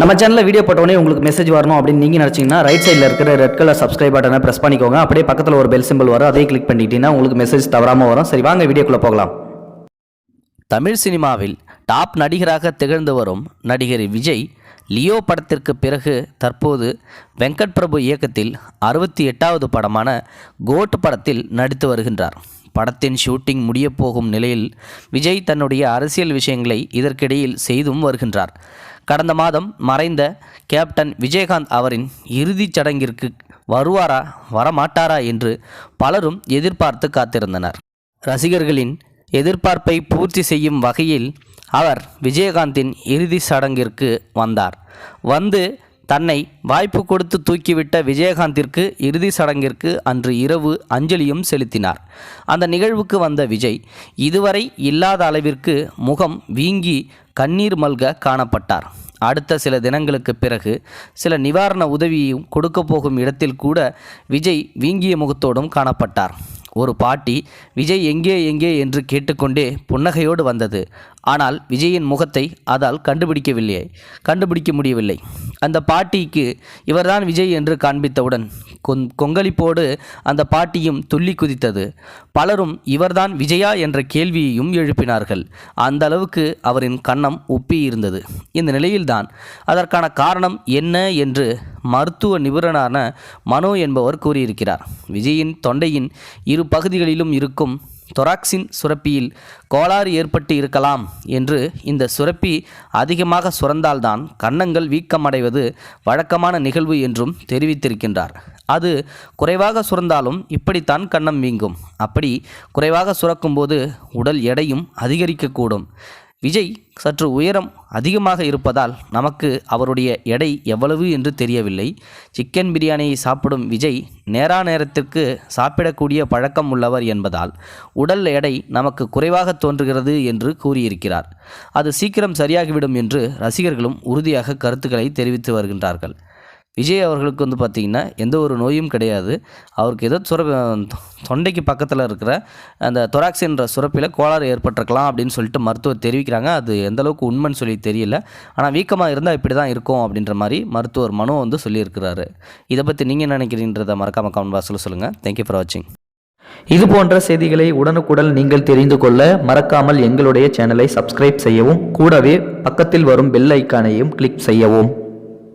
நம்ம சேனலில் வீடியோ போட்டோடனே உங்களுக்கு மெசேஜ் வரணும் அப்படின்னு நீங்கள் நினச்சிங்கன்னா ரைட் சைடில் இருக்கிற ரெட் கலர் சப்ஸ்கிரைப் பட்டனை ப்ரெஸ் பண்ணிக்கோங்க. அப்படியே பக்கத்தில் ஒரு பெல் சிம்பிள் வரும். அதே கிளிக் பண்ணிட்டீங்கன்னா உங்களுக்கு மெசேஜ் தவறாமல் வரும். சரி வாங்க வீடியோக்குள்ளே போகலாம். தமிழ் சினிமாவில் டாப் நடிகராக திகழ்ந்து வரும் நடிகர் விஜய் லியோ படத்திற்கு பிறகு தற்போது வெங்கட் பிரபு இயக்கத்தில் அறுபத்தி எட்டாவது படமான கோட் படத்தில் நடித்து வருகின்றார். படத்தின் ஷூட்டிங் முடியப் போகும் நிலையில் விஜய் தன்னுடைய அரசியல் விஷயங்களை இதற்கிடையில் செய்தும் வருகின்றார். கடந்த மாதம் மறைந்த கேப்டன் விஜயகாந்த் அவரின் இறுதிச் சடங்கிற்கு வருவாரா வரமாட்டாரா என்று பலரும் எதிர்பார்த்து காத்திருந்தனர். ரசிகர்களின் எதிர்பார்ப்பை பூர்த்தி செய்யும் வகையில் அவர் விஜயகாந்தின் இறுதி சடங்கிற்கு வந்தார். வந்து தன்னை வாய்ப்பு கொடுத்து தூக்கிவிட்ட விஜயகாந்திற்கு இறுதி சடங்கிற்கு அன்று இரவு அஞ்சலியும் செலுத்தினார். அந்த நிகழ்வுக்கு வந்த விஜய் இதுவரை இல்லாத அளவிற்கு முகம் வீங்கி கண்ணீர் மல்க காணப்பட்டார். அடுத்த சில தினங்களுக்கு பிறகு சில நிவாரண உதவியும் கொடுக்க போகும் இடத்தில் கூட விஜய் வீங்கிய முகத்தோடும் காணப்பட்டார். ஒரு பாட்டி விஜய் எங்கே எங்கே? என்று கேட்டுக்கொண்டே புன்னகையோடு வந்தது. ஆனால் விஜயின் முகத்தை அதால் கண்டுபிடிக்கவில்லை கண்டுபிடிக்க முடியவில்லை. அந்த பாட்டிக்கு இவர்தான் விஜய் என்று காண்பித்தவுடன் கொங் கொங்கலிப்போடு அந்த பாட்டியும் துள்ளி குதித்தது. பலரும் இவர்தான் விஜயா? என்ற கேள்வியையும் எழுப்பினார்கள். அந்த அளவுக்கு அவரின் கன்னம் ஒப்பியிருந்தது. இருந்தது இந்த நிலையில்தான். அதற்கான காரணம் என்ன என்று மருத்துவ நிபுணரான மனோ என்பவர் கூறியிருக்கிறார். விஜயின் தொண்டையின் இரு பகுதிகளிலும் இருக்கும் தொராக்சின் சுரப்பியில் கோளாறு ஏற்பட்டு இருக்கலாம் என்று இந்த சுரப்பி அதிகமாக சுரந்தால்தான் கன்னங்கள் வீக்கமடைவது வழக்கமான நிகழ்வு என்றும் தெரிவித்திருக்கின்றார். அது குறைவாக சுரந்தாலும் இப்படித்தான் கன்னம் வீங்கும். அப்படி குறைவாக சுரக்கும்போது உடல் எடையும் அதிகரிக்கக்கூடும். விஜய் சற்று உயரம் அதிகமாக இருப்பதால் நமக்கு அவருடைய எடை எவ்வளவு என்று தெரியவில்லை. சிக்கன் பிரியாணியை சாப்பிடும் விஜய் நேரா நேரத்திற்கு சாப்பிடக்கூடிய பழக்கம் உள்ளவர் என்பதால் உடல் எடை நமக்கு குறைவாக தோன்றுகிறது என்று கூறியிருக்கிறார். அது சீக்கிரம் சரியாகிவிடும் என்று ரசிகர்களும் உறுதியாக கருத்துக்களை தெரிவித்து வருகின்றார்கள். விஜய் அவர்களுக்கு வந்து பார்த்திங்கன்னா எந்த ஒரு நோயும் கிடையாது. அவருக்கு ஏதோ சுர தொண்டைக்கு பக்கத்தில் இருக்கிற அந்த தொராக்ஸின்ற சுரப்பில் கோளாறு ஏற்பட்டிருக்கலாம் அப்படின்னு சொல்லிட்டு மருத்துவர் தெரிவிக்கிறாங்க. அது எந்தளவுக்கு உண்மைன்னு சொல்லி தெரியல. ஆனால் வீக்கமாக இருந்தால் இப்படி தான் இருக்கும் அப்படின்ற மாதிரி மருத்துவர் மனோ வந்து சொல்லியிருக்கிறாரு. இதை பற்றி நீங்கள் என்ன நினைக்கிறீன்றதை மறக்காம கமெண்ட் பாக்ஸில் சொல்லுங்கள் தேங்க்யூ ஃபார் வாட்சிங் இது போன்ற செய்திகளை உடனுக்குடன் நீங்கள் தெரிந்து கொள்ள மறக்காமல் எங்களுடைய சேனலை சப்ஸ்கிரைப் செய்யவும் கூடவே பக்கத்தில் வரும் பெல் ஐக்கானையும் கிளிக் செய்யவும்.